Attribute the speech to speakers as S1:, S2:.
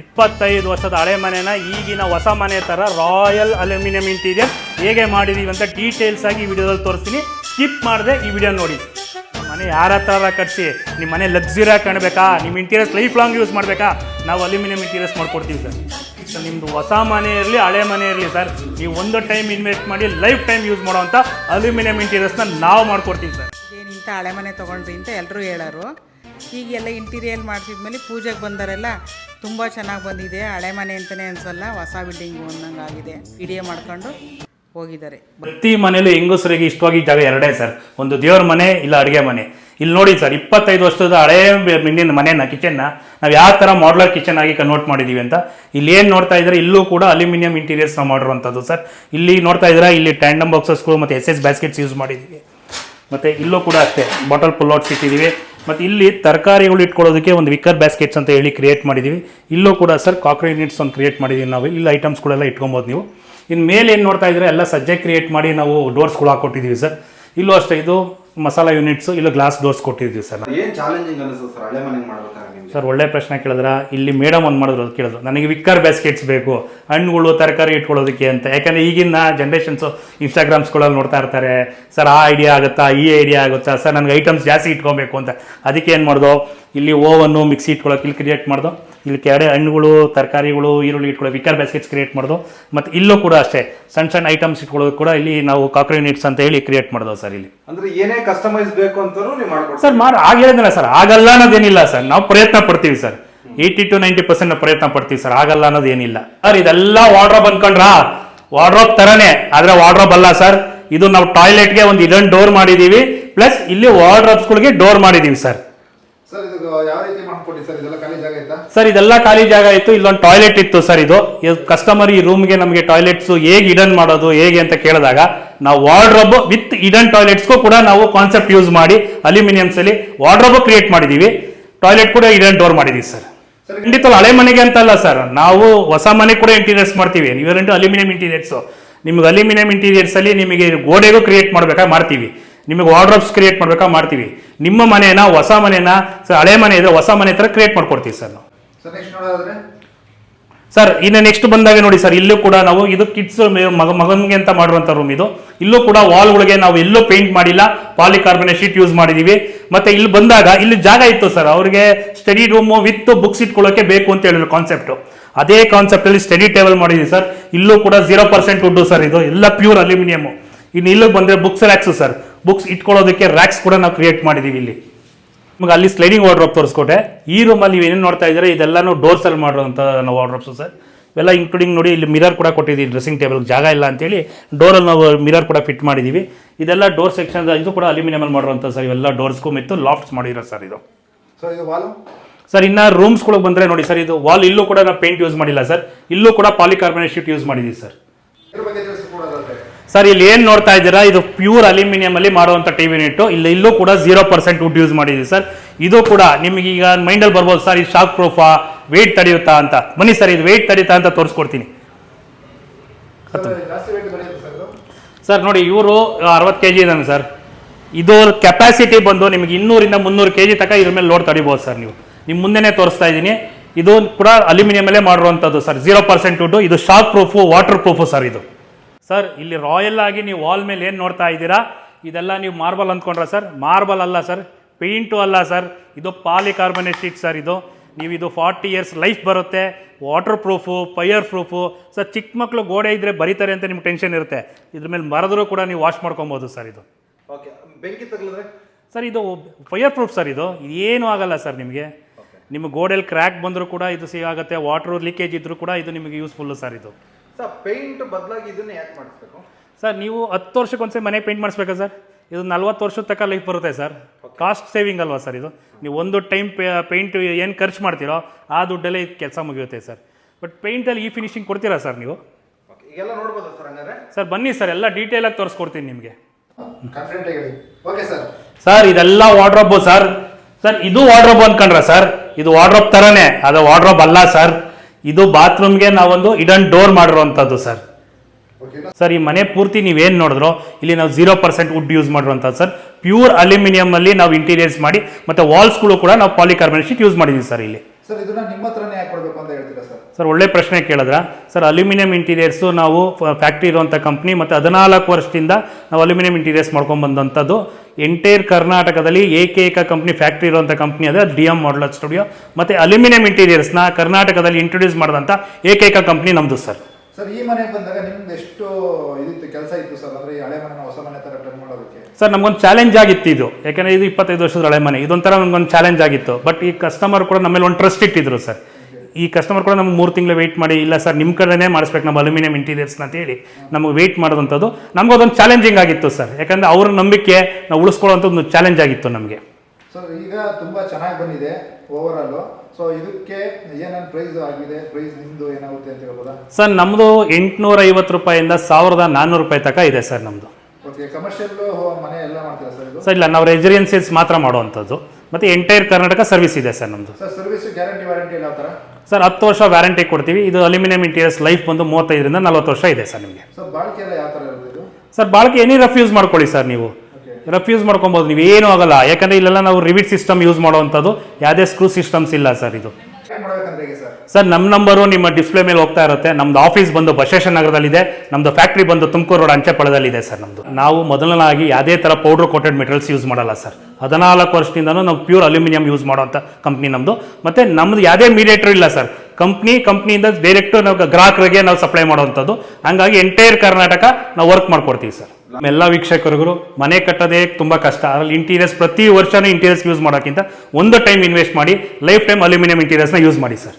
S1: ಇಪ್ಪತ್ತೈದು ವರ್ಷದ ಹಳೆ ಮನೆನ ಈಗಿನ ಹೊಸ ಮನೆ ಥರ ರಾಯಲ್ ಅಲ್ಯೂಮಿನಿಯಂ ಇಂಟೀರಿಯರ್ ಹೇಗೆ ಮಾಡಿದೀವಿ ಅಂತ ಡೀಟೇಲ್ಸ್ ಆಗಿ ಈ ವಿಡಿಯೋದಲ್ಲಿ ತೋರಿಸ್ತೀನಿ. ಸ್ಕಿಪ್ ಮಾಡಿದೆ ಈ ವಿಡಿಯೋ ನೋಡಿ. ಮನೆ ಯಾರ ಹತ್ರ ಕಟ್ಟಿಸಿ ನಿಮ್ಮ ಮನೆ ಲಕ್ಸುರಿಯಾಗಿ ಕಾಣಬೇಕಾ? ನಿಮ್ಮ ಇಂಟೀರಿಯರ್ಸ್ ಲೈಫ್ ಲಾಂಗ್ ಯೂಸ್ ಮಾಡಬೇಕಾ? ನಾವು ಅಲ್ಯೂಮಿನಿಯಂ ಇಂಟೀರಿಯರ್ಸ್ ಮಾಡ್ಕೊಡ್ತೀವಿ ಸರ್. ಸೊ ನಿಮ್ಮದು ಹೊಸ ಮನೆ ಇರಲಿ, ಹಳೆ ಮನೆ ಇರಲಿ ಸರ್, ನೀವು ಒಂದು ಟೈಮ್ ಇನ್ವೆಸ್ಟ್ ಮಾಡಿ ಲೈಫ್ ಟೈಮ್ ಯೂಸ್ ಮಾಡೋವಂಥ ಅಲ್ಯೂಮಿನಿಯಂ ಇಂಟೀರಿಯರ್ಸ್ನ ನಾವು ಮಾಡ್ಕೊಡ್ತೀವಿ ಸರ್.
S2: ಏನು ಇಂಥ ಹಳೆ ಮನೆ ತೊಗೊಂಡ್ರಿ ಅಂತ ಎಲ್ಲರೂ ಹೇಳೋರು. ಇಂಟೀರಿಯರ್ ಮಾಡಿಸಿದ್ಮೇಲೆ ಪೂಜೆಗೆ ಬಂದರೆಲ್ಲ ತುಂಬ ಚೆನ್ನಾಗಿ ಬಂದಿದೆ. ಹಳೆ ಮನೆ ಅಂತಲೇ ಅನ್ಸಲ್ಲ, ಹೊಸ ಬಿಲ್ಡಿಂಗು ಅನ್ನಂಗೆ ಆಗಿದೆ ವಿಡಿಯೋ ಮಾಡ್ಕೊಂಡು ಹೋಗಿದ್ದಾರೆ.
S1: ಪ್ರತಿ ಮನೇಲಿ ಹೆಂಗಸರಿಗೆ ಇಷ್ಟವಾಗಿ ಜಾಗ ಎರಡೇ ಸರ್. ಒಂದು ದೇವ್ರ ಮನೆ, ಇಲ್ಲ ಅಡುಗೆ ಮನೆ. ಇಲ್ಲಿ ನೋಡಿ ಸರ್, ಇಪ್ಪತ್ತೈದು ವರ್ಷದ ಹಳೆ ಹಿಂದಿನ ಮನೆನ ಕಿಚನ್ನ ನಾವು ಯಾವ ಥರ ಮಾಡ್ಲರ್ ಕಿಚನ್ ಆಗಿ ಕನ್ವರ್ಟ್ ಮಾಡಿದ್ದೀವಿ ಅಂತ. ಇಲ್ಲಿ ಏನು ನೋಡ್ತಾ ಇದ್ದಾರೆ, ಇಲ್ಲೂ ಕೂಡ ಅಲ್ಯೂಮಿನಿಯಂ ಇಂಟೀರಿಯರ್ಸ್ ನಾವು ಮಾಡಿರುವಂಥದ್ದು ಸರ್. ಇಲ್ಲಿ ನೋಡ್ತಾ ಇದ್ದೀರಾ, ಇಲ್ಲಿ ಟ್ಯಾಂಡಮ್ ಬಾಕ್ಸಸ್ಗಳು ಮತ್ತು ಎಸ್ ಎಸ್ ಬ್ಯಾಸ್ಕೆಟ್ಸ್ ಯೂಸ್ ಮಾಡಿದ್ದೀವಿ ಮತ್ತು ಇಲ್ಲೂ ಕೂಡ ಅಷ್ಟೇ ಬಾಟಲ್ ಪುಲ್ಔಟ್ಸ್ ಇಟ್ಟಿದ್ದೀವಿ ಮತ್ತು ಇಲ್ಲಿ ತರಕಾರಿಗಳು ಇಟ್ಕೊಳ್ಳೋದಕ್ಕೆ ಒಂದು ವಿಕರ್ ಬ್ಯಾಸ್ಕೆಟ್ಸ್ ಅಂತ ಹೇಳಿ ಕ್ರಿಯೇಟ್ ಮಾಡಿದ್ದೀವಿ ಇಲ್ಲೂ ಕೂಡ ಸರ್ ಕಾಕ್ರಿ ಯೂನಿಟ್ಸ್ ಒಂದು ಕ್ರಿಯೇಟ್ ಮಾಡಿದ್ದೀವಿ ನಾವು. ಇಲ್ಲಿ ಐಟಮ್ಸ್ಗಳೆಲ್ಲ ಇಟ್ಕೊಬೋದು ನೀವು. ಇನ್ನು ಮೇಲೆ ಏನು ನೋಡ್ತಾ ಇದ್ರೆ ಎಲ್ಲ ಸಜ್ಜೆ ಕ್ರಿಯೇಟ್ ಮಾಡಿ ನಾವು ಡೋರ್ಸ್ಗಳು ಹಾಕ್ಕೊಟ್ಟಿದ್ದೀವಿ ಸರ್ ಇಲ್ಲೂ ಅಷ್ಟೇ ಇದು ಮಸಾಲಾ ಯೂನಿಟ್ಸು ಇಲ್ಲೂ ಗ್ಲಾಸ್ ಡೋರ್ಸ್ ಕೊಟ್ಟಿದ್ದೀವಿ ಸರ್
S3: ಏನು ಚಾಲೆಂಜಿಂಗ್ ಅನ್ನಿಸ್ತು ಸರ್ ಹಳೆ ಮನೆಗೆ ನಿಮ್ಗೆ
S1: ಸರ್, ಒಳ್ಳೆ ಪ್ರಶ್ನೆ ಕೇಳಿದ್ರ. ಇಲ್ಲಿ ಮೇಡಮ್ ಒಂದು ಮಾಡಿದ್ರು ಅದು ಕೇಳಿದ್ರು. ನನಗೆ ವಿಕ್ಕರ್ ಬ್ಯಾಸ್ಕೆಟ್ಸ್ ಬೇಕು. ಹಣ್ಣುಗಳು, ತರಕಾರಿ ಇಟ್ಕೊಳ್ಳೋದಕ್ಕೆ ಅಂತ. ಯಾಕಂದರೆ ಈಗಿನ ಜನ್ರೇಷನ್ಸು ಇನ್ಸ್ಟಾಗ್ರಾಮ್ಸ್ಗಳಲ್ಲಿ ನೋಡ್ತಾ ಇರ್ತಾರೆ. ಸರ್, ಆ ಐಡಿಯಾ ಆಗುತ್ತಾ? ಈ ಐಡಿಯಾ ಆಗುತ್ತಾ? ಸರ್, ನನಗೆ ಐಟಮ್ಸ್ ಜಾಸ್ತಿ ಇಟ್ಕೊಬೇಕು ಅಂತ. ಅದಕ್ಕೆ ಏನು ಮಾಡ್ದೋ? ಇಲ್ಲಿ ಓವನ್ನು ಮಿಕ್ಸಿ ಇಟ್ಕೊಳ್ಳೋಕೆ ಇಲ್ಲಿ ಕ್ರಿಯೇಟ್ ಮಾಡ್ದೋ? ಇಲ್ಲಿ ಕೆಳಗಡೆ ಹಣ್ಣುಗಳು ತರಕಾರಿಗಳು ಈರುಳ್ಳಿ ಇಟ್ಕೊಳ್ಳೋ ವಿಕರ್ ಬ್ಯಾಸ್ಕೆಟ್ಸ್ ಕ್ರಿಯೇಟ್ ಮಾಡೋದು. ಮತ್ತು ಇಲ್ಲೂ ಕೂಡ ಅಷ್ಟೇ ಸಣ್ಣ ಸಣ್ಣ ಐಟಮ್ಸ್ ಇಟ್ಕೊಳ್ಳೋದು ಕೂಡ ಇಲ್ಲಿ ನಾವು ಕಾಕ್ರೋ ಯೂನಿಟ್ಸ್ ಅಂತ ಹೇಳಿ ಕ್ರಿಯೇಟ್ ಮಾಡ್ದೋ ಸರ್ ಇಲ್ಲಿ.
S3: ಅಂದ್ರೆ ಏನೇ ಕಸ್ಟಮೈಸ್ ಬೇಕು ಅಂತಲೂ ನೀವು ಮಾಡ್ಕೊಡ್ತೀವಿ
S1: ಸರ್ ಮಾಡಿ ಆಗ ಹೇಳಿದ್ನಲ್ಲ ಸರ್ ಆಗಲ್ಲ ಅನ್ನೋದೇನಿಲ್ಲ ಸರ್ ನಾವು ಪ್ರಯತ್ನ ಪಡ್ತೀವಿ sir. Eighty to ninety percent ಪ್ರಯತ್ನ ಪಡ್ತೀವಿ ಸರ್ ಆಗಲ್ಲ ಅನ್ನೋದು ಏನಿಲ್ಲ ಸರ್ ಇದೆಲ್ಲ ವಾರ್ಡ್ರೋಬ್ ಅನ್ಕೊಂಡ್ರಾ ವಾರ್ಡ್ರೋಬ್ ತರನೇ ಆದ್ರೆ ವಾರ್ಡ್ರೋಬ್ ಅಲ್ಲ ಸರ್. ಇದು ನಾವು ಟಾಯ್ಲೆಟ್ಗೆ ಒಂದು ಇದೊಂದು ಡೋರ್ ಮಾಡಿದೀವಿ ಪ್ಲಸ್ ಇಲ್ಲಿ ವಾರ್ಡ್ರೋಬ್ಸ್ಗಳಿಗೆ ಡೋರ್ ಮಾಡಿದೀವಿ ಸರ್.
S3: ಸರ್ ಇದೆಲ್ಲ ಖಾಲಿ ಜಾಗ ಇತ್ತಾ?
S1: ಇಲ್ಲೊಂದು ಟಾಯ್ಲೆಟ್ ಇತ್ತು ಸರ್ ಇದು. ಕಸ್ಟಮರ್ ಈ ರೂಮ್ಗೆ ನಮಗೆ ಟಾಯ್ಲೆಟ್ಸ್ ಹೇಗೆ ಇಡನ್ ಮಾಡೋದು ಹೇಗೆ ಅಂತ ಕೇಳಿದಾಗ ನಾವು ವಾರ್ಡ್ರೋಬ್ ವಿತ್ ಇಡನ್ ಟಾಯ್ಲೆಟ್ಸ್ಗೂ ಕೂಡ ನಾವು ಕಾನ್ಸೆಪ್ಟ್ ಯೂಸ್ ಮಾಡಿ ಅಲ್ಯೂಮಿನಿಯಮ್ಸ್ ಅಲ್ಲಿ ವಾರ್ಡ್ರೋಬ್ ಕ್ರಿಯೇಟ್ ಮಾಡಿದೀವಿ. ಟಾಯ್ಲೆಟ್ ಕೂಡ ಇಡನ್ ಡೋರ್ ಮಾಡಿದೀವಿ ಸರ್ ಖಂಡಿತ ಹಳೆ ಮನೆಗೆ ಅಂತ ಅಲ್ಲ ಸರ್ ನಾವು ಹೊಸ ಮನೆ ಕೂಡ ಇಂಟೀರಿಯರ್ಸ್ ಮಾಡ್ತೀವಿ. ನೀವೇನಂಟು ಅಲ್ಯೂಮಿನಿಯಂ ಇಂಟೀರಿಯರ್ಸ್ ನಿಮ್ಗೆ ಅಲ್ಯೂಮಿನಿಯಂ ಇಂಟೀರಿಯರ್ಸ್ ಅಲ್ಲಿ ನಿಮಗೆ ಗೋಡೆಗೂ ಕ್ರಿಯೇಟ್ ಮಾಡ್ಬೇಕಾ ಮಾಡ್ತೀವಿ. ನಿಮಗೆ ವಾರ್ಡ್ರೋಬ್ಸ್ ಕ್ರಿಯೇಟ್ ಮಾಡ್ಬೇಕಾ? ಮಾಡ್ತೀವಿ. ನಿಮ್ಮ ಮನೇನ ಹೊಸ ಮನೇನ ಸರ್ ಹಳೆ ಮನೆ ಇದ್ರೆ ಹೊಸ ಮನೆ ತರ ಕ್ರಿಯೇಟ್ ಮಾಡ್ಕೊಡ್ತೀವಿ ಸರ್ ನಾವು.
S3: ಸರ್
S1: ಇನ್ನು ನೆಕ್ಸ್ಟ್ ಬಂದಾಗ ನೋಡಿ ಸರ್ ಇಲ್ಲೂ ಕೂಡ ನಾವು ಇದು ಕಿಡ್ಸ್ ಮಗ ಮಗನಿಗೆ ಅಂತ ಮಾಡುವಂಥ ರೂಮ್ ಇದು. ಇಲ್ಲೂ ಕೂಡ ವಾಲ್ಗಳಿಗೆ ನಾವು ಎಲ್ಲೂ ಪೇಂಟ್ ಮಾಡಿಲ್ಲ. ಪಾಲಿಕಾರ್ಬನೇಟ್ ಶೀಟ್ ಯೂಸ್ ಮಾಡಿದೀವಿ. ಮತ್ತೆ ಇಲ್ಲಿ ಬಂದಾಗ ಇಲ್ಲಿ ಜಾಗ ಇತ್ತು ಸರ್ ಅವ್ರಿಗೆ ಸ್ಟಡಿ ರೂಮು ವಿತ್ ಬುಕ್ಸ್ ಇಟ್ಕೊಳ್ಳೋಕೆ ಬೇಕು ಅಂತ ಹೇಳಿದ್ರು ಕಾನ್ಸೆಪ್ಟ್ ಅದೇ ಕಾನ್ಸೆಪ್ಟ್ ಅಲ್ಲಿ ಸ್ಟಡಿ ಟೇಬಲ್ ಮಾಡಿದ್ದೀವಿ ಸರ್. ಇಲ್ಲೂ ಕೂಡ ಜೀರೋ ಪರ್ಸೆಂಟ್ ಉಡ್ಡು ಸರ್ ಇದು. ಎಲ್ಲ ಪ್ಯೂರ್ ಅಲ್ಯೂಮಿನಿಯಂ ಇನ್ನು ಇಲ್ಲೂ ಬಂದ್ರೆ ಬುಕ್ಸ್ ರ್ಯಾಕ್ಸು ಸರ್. ಬುಕ್ಸ್ ಇಟ್ಕೊಳ್ಳೋದಕ್ಕೆ ರ್ಯಾಕ್ಸ್ ಕೂಡ ನಾವು ಕ್ರಿಯೇಟ್ ಮಾಡಿದ್ದೀವಿ ಇಲ್ಲಿ. ನಿಮಗೆ ಅಲ್ಲಿ ಸ್ಲೈಡಿಂಗ್ ವಾರ್ಡ್ರೋಪ್ ತೋರಿಸ್ಕೊಟ್ಟೆ. ಈ ರೂಮಲ್ಲಿ ನೀವು ಏನೇನು ನೋಡ್ತಾ ಇದ್ದೀರಾ ಇದೆಲ್ಲಾನು ಡೋರ್ಸಲ್ಲಿ ಮಾಡಿರೋಂಥ ನಾವು ವಾರ್ಡ್ರೋಪ್ಸು ಸರ್. ಇವೆಲ್ಲ ಇನ್ಕ್ಲೂಡಿಂಗ್ ನೋಡಿ ಇಲ್ಲಿ ಮಿರರ್ ಕೂಡ ಕೊಟ್ಟಿದ್ದೀವಿ ಡ್ರೆಸ್ಸಿಂಗ್ ಟೇಬಲ್ ಜಾಗ ಇಲ್ಲ ಅಂತೇಳಿ. ಡೋರಲ್ಲಿ ನಾವು ಮಿರರ್ ಕೂಡ ಫಿಟ್ ಮಾಡಿದ್ದೀವಿ ಇದೆಲ್ಲ ಡೋರ್ ಸೆಕ್ಷನ್ ಇದು ಕೂಡ ಅಲ್ಯೂಮಿನಿಯಮಲ್ಲಿ ಮಾಡಿರುವಂಥ ಸರ್ ಇವೆಲ್ಲ ಡೋರ್ಸ್ಗೂ ಮತ್ತು ಲಾಫ್ಟ್ಸ್ ಮಾಡಿರೋ ಸರ್ ಇದು.
S3: ಸರ್ ಇದು ವಾಲು
S1: ಸರ್ ಇನ್ನು ರೂಮ್ಸ್ಗಳಿಗೆ ಬಂದರೆ ನೋಡಿ ಸರ್ ಇದು ವಾಲ್ ಇಲ್ಲೂ ಕೂಡ ನಾವು ಪೇಂಟ್ ಯೂಸ್ ಮಾಡಿಲ್ಲ ಸರ್. ಇಲ್ಲೂ ಕೂಡ ಪಾಲಿಕಾರ್ಬನೇಟ್ ಶೀಟ್ ಯೂಸ್ ಮಾಡಿದ್ದೀವಿ ಸರ್. ಸರ್ ಇಲ್ಲಿ ಏನು ನೋಡ್ತಾ ಇದ್ದೀರಾ? ಇದು ಪ್ಯೂರ್ ಅಲ್ಯೂಮಿನಿಯಂ ಅಲ್ಲಿ ಮಾಡುವಂಥ ಟಿವಿ ಯೂನಿಟ್ ಇಲ್ಲಿ ಇಲ್ಲೂ ಕೂಡ ಜೀರೋ ಪರ್ಸೆಂಟ್ ವುಡ್ ಯೂಸ್ ಮಾಡಿದ್ದೀವಿ ಸರ್ ಇದು ಕೂಡ ನಿಮಗೆ ಈಗ ಮೈಂಡಲ್ಲಿ ಬರ್ಬೋದು ಸರ್ ಇದು ಶಾಕ್ ಪ್ರೂಫಾ ವೇಟ್ ತಡೆಯುತ್ತಾ ಅಂತ. ಬನ್ನಿ ಸರ್ ಇದು ವೇಟ್ ತಡೆಯುತ್ತಾ ಅಂತ ತೋರಿಸ್ಕೊಡ್ತೀನಿ.
S3: ಸರ್
S1: ನೋಡಿ ಇವರು ಅರವತ್ತು ಕೆ ಜಿ ಇದ್ದಾನೆ ಸರ್ ಇದು ಕೆಪಾಸಿಟಿ ಬಂದು ನಿಮಗೆ ಇನ್ನೂರಿಂದ ಮುನ್ನೂರು ಕೆ ಜಿ ತನಕ ಇದ್ರ ಮೇಲೆ ಲೋಡ್ ತಡಿಬೋದು ಸರ್ ನೀವು. ನಿಮ್ಮ ಮುಂದೆನೇ ತೋರಿಸ್ತಾ ಇದ್ದೀನಿ. ಇದು ಕೂಡ ಅಲ್ಯೂಮಿನಿಯಮಲ್ಲೇ ಮಾಡಿರುವಂಥದ್ದು ಸರ್ ಜೀರೋ ಪರ್ಸೆಂಟ್ ವುಡ್ಡು ಇದು shock proof water proof sir ಇದು. ಸರ್ ಇಲ್ಲಿ ರಾಯಲ್ ಆಗಿ ನೀವು ವಾಲ್ ಮೇಲೆ ಏನು ನೋಡ್ತಾ ಇದ್ದೀರಾ? ಇದೆಲ್ಲ ನೀವು ಮಾರ್ಬಲ್ ಅಂದ್ಕೊಂಡ್ರ ಸರ್? ಮಾರ್ಬಲ್ ಅಲ್ಲ ಸರ್ ಪೇಂಟು ಅಲ್ಲ ಸರ್. ಇದು ಪಾಲಿಕಾರ್ಬನೇಟ್ ಶೀಟ್ ಸರ್ ಇದು. ನೀವು ಇದು ಫಾರ್ಟಿ ಇಯರ್ಸ್ ಲೈಫ್ ಬರುತ್ತೆ. Water proof fire proof sir ಚಿಕ್ಕ ಮಕ್ಕಳು ಗೋಡೆ ಇದ್ದರೆ ಬರೀತಾರೆ ಅಂತ ನಿಮ್ಗೆ ಟೆನ್ಷನ್ ಇರುತ್ತೆ. ಇದ್ರ ಮೇಲೆ ಮರದರೂ ಕೂಡ ನೀವು ವಾಶ್ ಮಾಡ್ಕೊಬೋದು ಸರ್ ಇದು.
S3: ಓಕೆ ಬೆಂಕಿ ತಗಲಿದ್ರೆ?
S1: ಸರ್ ಇದು ಫೈಯರ್ ಪ್ರೂಫ್ ಸರ್ ಇದು. ಏನೂ ಆಗಲ್ಲ ಸರ್ ನಿಮಗೆ. ನಿಮ್ಮ ಗೋಡೆಯಲ್ಲಿ ಕ್ರ್ಯಾಕ್ ಬಂದರೂ ಕೂಡ ಇದು ಸೇವ್ ಆಗುತ್ತೆ. ವಾಟರ್ ಲೀಕೇಜ್ ಇದ್ದರೂ ಕೂಡ ಇದು ನಿಮಗೆ ಯೂಸ್ಫುಲ್ಲು ಸರ್ ಇದು.
S3: ಸರ್ ಪೇಂಟ್ ಬದಲಾಗಿ ಇದನ್ನ ಯಾಕೆ ಮಾಡಿಸ್ಬೇಕು?
S1: ಸರ್ ನೀವು ಹತ್ತು ವರ್ಷಕ್ಕೊಂದ್ಸರಿ ಮನೆ ಪೇಂಟ್ ಮಾಡಿಸ್ಬೇಕಾ ಸರ್? ಇದು ನಲ್ವತ್ತು ವರ್ಷದ ತನಕ ಲೈಫ್ ಬರುತ್ತೆ ಸರ್. ಕಾಸ್ಟ್ ಸೇವಿಂಗ್ ಅಲ್ವಾ ಸರ್ ಇದು? ನೀವು ಒಂದು ಟೈಮ್ ಪೇಂಟ್ ಏನು ಖರ್ಚು ಮಾಡ್ತೀರೋ ಆ ದುಡ್ಡಲ್ಲೇ ಕೆಲಸ ಮುಗಿಯುತ್ತೆ ಸರ್. ಬಟ್ ಪೇಂಟಲ್ಲಿ ಈ ಫಿನಿಶಿಂಗ್ ಕೊಡ್ತೀರಾ ಸರ್ ನೀವು?
S3: ಎಲ್ಲ ನೋಡ್ಬೋದಾ ಸರ್ ಹಂಗಾದ್ರೆ?
S1: ಸರ್ ಬನ್ನಿ ಸರ್ ಎಲ್ಲ ಆಗಿ ತೋರಿಸ್ಕೊಡ್ತೀನಿ ನಿಮಗೆ.
S3: ಕಾನ್ಫಿಡೆಂಟ್ ಆಗಿ ಓಕೆ ಸರ್
S1: ಸರ್ ಇದೆಲ್ಲ ವಾರ್ಡ್ರೋಬ್ ಸರ್. ಸರ್ ಇದು ವಾರ್ಡ್ರೋಬ್ ಅನ್ಕೊಂಡ್ರ ಸರ್? ಇದು ವಾರ್ಡ್ರೋಬ್ ತರನೇ ಅದು ವಾರ್ಡ್ರೋಬ್ ಅಲ್ಲ ಸರ್. ಇದು ಬಾತ್ರೂಮ್ಗೆ ನಾವೊಂದು ಇಡನ್ ಡೋರ್ ಮಾಡಿರುವಂಥದ್ದು ಸರ್. ಸರ್ ಈ ಮನೆ ಪೂರ್ತಿ ನೀವೇನು ನೋಡಿದ್ರು ಇಲ್ಲಿ ನಾವು ಜೀರೋ ಪರ್ಸೆಂಟ್ ವುಡ್ ಯೂಸ್ ಮಾಡಿರುವಂಥದ್ದು ಸರ್. ಪ್ಯೂರ್ ಅಲ್ಯೂಮಿನಿಯಂ ಅಲ್ಲಿ ನಾವು ಇಂಟೀರಿಯರ್ಸ್ ಮಾಡಿ ಮತ್ತೆ ವಾಲ್ಸ್ಗಳು ಕೂಡ ನಾವು ಪಾಲಿಕಾರ್ಬನೇಟ್ ಶೀಟ್ ಯೂಸ್ ಮಾಡಿದ್ದೀವಿ ಸರ್ ಇಲ್ಲಿ.
S3: ಸರ್, ಇದನ್ನ ನಿಮ್ಮ ಹತ್ರನೇ ಅಂತ ಹೇಳ್ತೀರಾ ಸರ್?
S1: ಸರ್, ಒಳ್ಳೆ ಪ್ರಶ್ನೆ ಕೇಳಿದ್ರ? ಸರ್, ಅಲ್ಯೂಮಿನಿಯಂ ಇಂಟೀರಿಯರ್ಸು ನಾವು ಫ್ಯಾಕ್ಟ್ರಿ ಇರುವಂಥ ಕಂಪ್ನಿ ಮತ್ತು ಹದಿನಾಲ್ಕು ವರ್ಷದಿಂದ ನಾವು ಅಲ್ಯೂಮಿನಿಯಂ ಇಂಟೀರಿಯರ್ಸ್ ಮಾಡ್ಕೊಂಡು ಬಂದಂತದ್ದು ಎಂಟೈರ್ ಕರ್ನಾಟಕದಲ್ಲಿ ಏಕೈಕ ಕಂಪ್ನಿ, ಫ್ಯಾಕ್ಟ್ರಿ ಇರುವಂಥ ಕಂಪ್ನಿ ಅದೇ ಡಿ ಎಂ ಮಾಡಲ್ ಸ್ಟುಡಿಯೋ ಮತ್ತು ಅಲ್ಯೂಮಿನಿಯಂ ಇಂಟೀರಿಯರ್ಸ್ನ ಕರ್ನಾಟಕದಲ್ಲಿ ಇಂಟ್ರೊಡ್ಯೂಸ್ ಮಾಡಿದಂಥ ಏಕೈಕ ಕಂಪ್ನಿ ನಮ್ಮದು ಸರ್.
S3: ಸರ್ ಈ ಮನೆಗೆ ಬಂದಾಗ ನಿಮ್ದು ಎಷ್ಟು ಇದಿತ್ತು ಕೆಲಸ ಇತ್ತು ಸರ್? ಅಂದ್ರೆ ಈ ಹಳೆ ಮನೆನ ಹೊಸ ಮನೆ ತರ ಟರ್ನ್ ಮಾಡೋದಕ್ಕೆ?
S1: ಸರ್ ನಮ್ಗೊಂದು ಚಾಲೆಂಜ್ ಆಗಿತ್ತು ಇದು. ಯಾಕಂದ್ರೆ ಇದು ಇಪ್ಪತ್ತೈದು ವರ್ಷದ ಹಳೆ ಮನೆ. ಇದೊಂಥರ ನಮ್ಗೊಂದು ಚಾಲೆಂಜ್ ಆಗಿತ್ತು. ಬಟ್ ಈ ಕಸ್ಟಮರ್ ಕೂಡ ನಮ್ಮಲ್ಲಿ ಮೇಲೆ ಒಂದು ಟ್ರಸ್ಟ್ ಇಟ್ಟಿದ್ರು ಸರ್. ಈ ಕಸ್ಟಮರ್ ಕೂಡ ನಮ್ಗೆ ಮೂರು ತಿಂಗಳು ವೆಯ್ಟ್ ಮಾಡಿ ಇಲ್ಲ ಸರ್ ನಿಮ್ಮ ಕಡೆನೇ ಮಾಡಿಸ್ಬೇಕು ನಮ್ಮ ಅಲ್ಯೂಮಿನಿಯಂ ಇಂಟೀರಿಯರ್ಸ್ನ ಅಂತ ಹೇಳಿ ನಮಗೆ ವೆಯ್ಟ್ ಮಾಡೋದಂಥದ್ದು. ನಮ್ಗೆ ಅದೊಂದು ಚಾಲೆಂಜಿಂಗ್ ಆಗಿತ್ತು ಸರ್. ಯಾಕಂದರೆ ಅವ್ರ ನಂಬಿಕೆ ನಾವು ಉಳಿಸ್ಕೊಳ್ಳೋಂಥದ್ದು ಚಾಲೆಂಜ್ ಆಗಿತ್ತು ನಮಗೆ.
S3: ಸರ್ ಈಗ ತುಂಬ ಚೆನ್ನಾಗಿ ಬಂದಿದೆ. ಓವರ್ ಆಲ್ ಸೊ ಇದಕ್ಕೆ ಏನೇನು ಪ್ರೈಸ್ ಆಗಿದೆ? ಪ್ರೈಸ್ ನಿಮ್ಮದು ಏನಾಗುತ್ತೆ ಅಂತ ಹೇಳ್ಬೋದಾ?
S1: ಸರ್ ನಮ್ಮದು ಎಂಟುನೂರ ಐವತ್ತು ರೂಪಾಯಿಂದ ಸಾವಿರದ ನಾನ್ನೂರು ರೂಪಾಯಿ ತನಕ ಇದೆ ಸರ್ ನಮ್ಮದು
S3: ಓಕೆ ಕಮರ್ಷಿಯಲ್ ಮನೆ ಎಲ್ಲ ಮಾಡ್ತೀರಾ ಸರ್ ಇದು?
S1: ಸರ್ ಇಲ್ಲ ನಾವು ರೆಸಿಡೆನ್ಸಿಯಲ್ಸ್ ಮಾತ್ರ ಮಾಡುವಂಥದ್ದು. ಮತ್ತೆ ಎಂಟೈರ್ ಕರ್ನಾಟಕ ಸರ್ವಿಸ್ ಇದೆ ಸರ್ ನಮ್ಮದು
S3: ಸರ್ ಸರ್ವಿಸ್ ಗ್ಯಾರಂಟಿ ವಾರಂಟಿ ಎಲ್ಲ ಯಾವ ಥರ
S1: ಸರ್ ಹತ್ತು ವರ್ಷ ವ್ಯಾರಂಟಿ ಕೊಡ್ತೀವಿ. ಇದು ಅಲ್ಯೂಮಿನಿಯಂ ಇಂಟೀರಿಯರ್ಸ್ ಲೈಫ್ ಬಂದು ಮೂವತ್ತೈದರಿಂದ ನಲ್ವತ್ತು ವರ್ಷ ಇದೆ ಸರ್ ನಿಮಗೆ.
S3: ಸರ್ ಬಾಳಿಕೆ ಎಲ್ಲ ಯಾವ ಥರ ಇರುತ್ತೆ ಇದು?
S1: ಸರ್ ಬಾಳ್ಕೆ ಎನಿ ರಫ್ ಯೂಸ್ ಮಾಡ್ಕೊಳ್ಳಿ ಸರ್ ನೀವು.
S3: ಓಕೆ
S1: ರಫ್ ಯೂಸ್ ಮಾಡ್ಕೊಬೋದು, ನೀವು ಏನೂ ಆಗಲ್ಲ. ಯಾಕಂದರೆ ಇಲ್ಲೆಲ್ಲ ನಾವು ರಿವಿಟ್ ಸಿಸ್ಟಮ್ ಯೂಸ್ ಮಾಡುವಂಥದ್ದು. ಯಾವುದೇ ಸ್ಕ್ರೂ ಸಿಸ್ಟಮ್ಸ್ ಇಲ್ಲ ಸರ್ ಇದು. ಸರ್, ನಮ್ಮ ನಂಬರು ನಿಮ್ಮ ಡಿಸ್ಪ್ಲೇ ಮೇಲೆ ಹೋಗ್ತಾ ಇರುತ್ತೆ. ನಮ್ದು ಆಫೀಸ್ ಬಂದು ಬಸವೇಶ್ವರ ನಗರದಲ್ಲಿದೆ. ನಮ್ಮದು ಫ್ಯಾಕ್ಟ್ರಿ ಬಂದು ತುಮಕೂರು ರೋಡ್ ಅಂಚೆಪಾಳ್ಯದಲ್ಲಿದೆ ಸರ್ ನಮ್ಮದು ನಾವು ಮೊದಲನಾಗಿ ಯಾವುದೇ ಥರ ಪೌಡರ್ ಕೋಟೆಡ್ ಮೆಟೀರಿಯಲ್ಸ್ ಯೂಸ್ ಮಾಡಲ್ಲ ಸರ್. ಹದಿನಾಲ್ಕು ವರ್ಷದಿಂದನೂ ನಾವು ಪ್ಯೂರ್ ಅಲ್ಯೂಮಿನಿಯಂ ಯೂಸ್ ಮಾಡುವಂಥ ಕಂಪ್ನಿ ನಮ್ಮದು ಮತ್ತು ನಮ್ಮದು ಯಾವುದೇ ಮೀಡಿಯೇಟರ್ ಇಲ್ಲ ಸರ್. ಕಂಪ್ನಿ ಕಂಪ್ನಿಯಿಂದ ಡೈರೆಕ್ಟು ನಾವು ಗ್ರಾಹಕರಿಗೆ ನಾವು ಸಪ್ಲೈ ಮಾಡುವಂಥದ್ದು. ಹಂಗಾಗಿ ಎಂಟೈರ್ ಕರ್ನಾಟಕ ನಾವು ವರ್ಕ್ ಮಾಡ್ಕೊಡ್ತೀವಿ ಸರ್. ಎಲ್ಲ ವೀಕ್ಷಕರಿಗೂ ಮನೆ ಕಟ್ಟೋದೇ ತುಂಬ ಕಷ್ಟ. ಅದರಲ್ಲಿ ಇಂಟೀರಿಯರ್ಸ್ ಪ್ರತಿ ವರ್ಷನೂ ಇಂಟೀರಿಯರ್ಸ್ ಯೂಸ್ ಮಾಡೋಕ್ಕಿಂತ ಒಂದು ಟೈಮ್ ಇನ್ವೆಸ್ಟ್ ಮಾಡಿ ಲೈಫ್ ಟೈಮ್ ಅಲ್ಯೂಮಿನಿಯಂ ಇಂಟೀರಿಯರ್ಸ್ನ ಯೂಸ್ ಮಾಡಿ ಸರ್